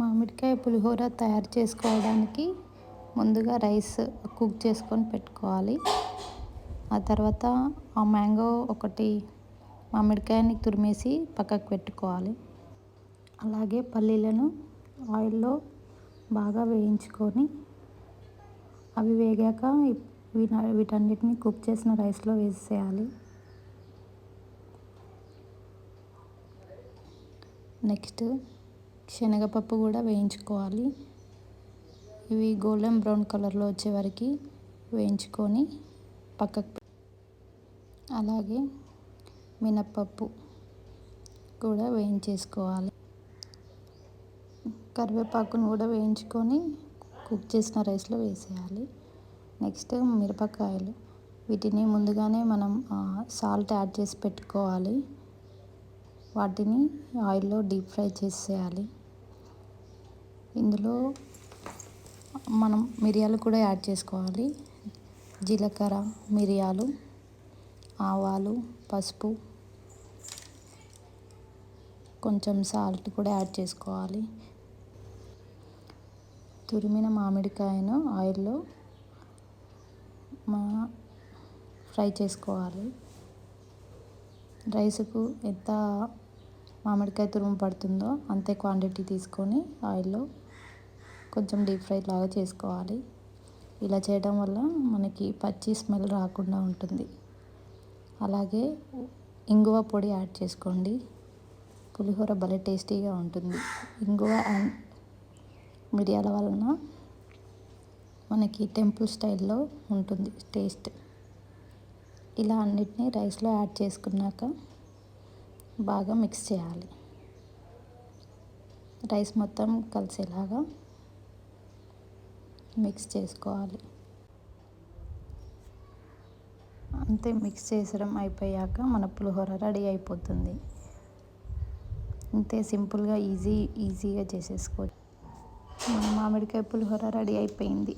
మామిడికాయ పులిహోర తయారు చేసుకోవడానికి ముందుగా రైస్ కుక్ చేసుకొని పెట్టుకోవాలి. ఆ తర్వాత ఆ మ్యాంగో ఒకటి మామిడికాయని తురిమేసి పక్కకు పెట్టుకోవాలి. అలాగే పల్లీలను ఆయిల్లో బాగా వేయించుకొని అవి వేగాక వీటన్నిటిని కుక్ చేసిన రైస్లో వేసేయాలి. నెక్స్ట్ శనగపప్పు కూడా వేయించుకోవాలి. ఇవి గోల్డెన్ బ్రౌన్ కలర్లో వచ్చే వరకు వేయించుకొని పక్కకు అలాగే మినప్పప్పు కూడా వేయించేసుకోవాలి. కరివేపాకును కూడా వేయించుకొని కుక్ చేసిన రైస్లో వేసేయాలి. నెక్స్ట్ మిరపకాయలు. వీటిని ముందుగానే మనం సాల్ట్ యాడ్ చేసి పెట్టుకోవాలి. వాటిని ఆయిల్లో డీప్ ఫ్రై చేసేయాలి. ఇందులో మనం మిరియాలు కూడా యాడ్ చేసుకోవాలి. జీలకర్ర మిరియాలు ఆవాలు పసుపు కొంచెం సాల్ట్ కూడా యాడ్ చేసుకోవాలి. తురిమిన మామిడికాయను ఆయిల్లో మా ఫ్రై చేసుకోవాలి. రైస్కు ఎంత మామిడికాయ తురుము పడుతుందో అంతే క్వాంటిటీ తీసుకొని ఆయిల్లో కొంచెం డీప్ ఫ్రై లాగా చేసుకోవాలి. ఇలా చేయడం వల్ల మనకి పచ్చి స్మెల్ రాకుండా ఉంటుంది. అలాగే ఇంగువ పొడి యాడ్ చేసుకోండి. పులిహోర భలే టేస్టీగా ఉంటుంది. ఇంగువ అండ్ మిరియాల వలన మనకి టెంపుల్ స్టైల్లో ఉంటుంది టేస్ట్. ఇలా అన్నిటినీ రైస్లో యాడ్ చేసుకున్నాక బాగా మిక్స్ చేయాలి. రైస్ మొత్తం కలిసేలాగా మిక్స్ చేసుకోవాలి. అంతే మిక్స్ చేసడం అయిపోయాక మన పులిహోర రెడీ అయిపోతుంది. అంతే సింపుల్గా ఈజీ ఈజీగా చేసేసుకోవచ్చు. మన మామిడికాయ పులిహోర రెడీ అయిపోయింది.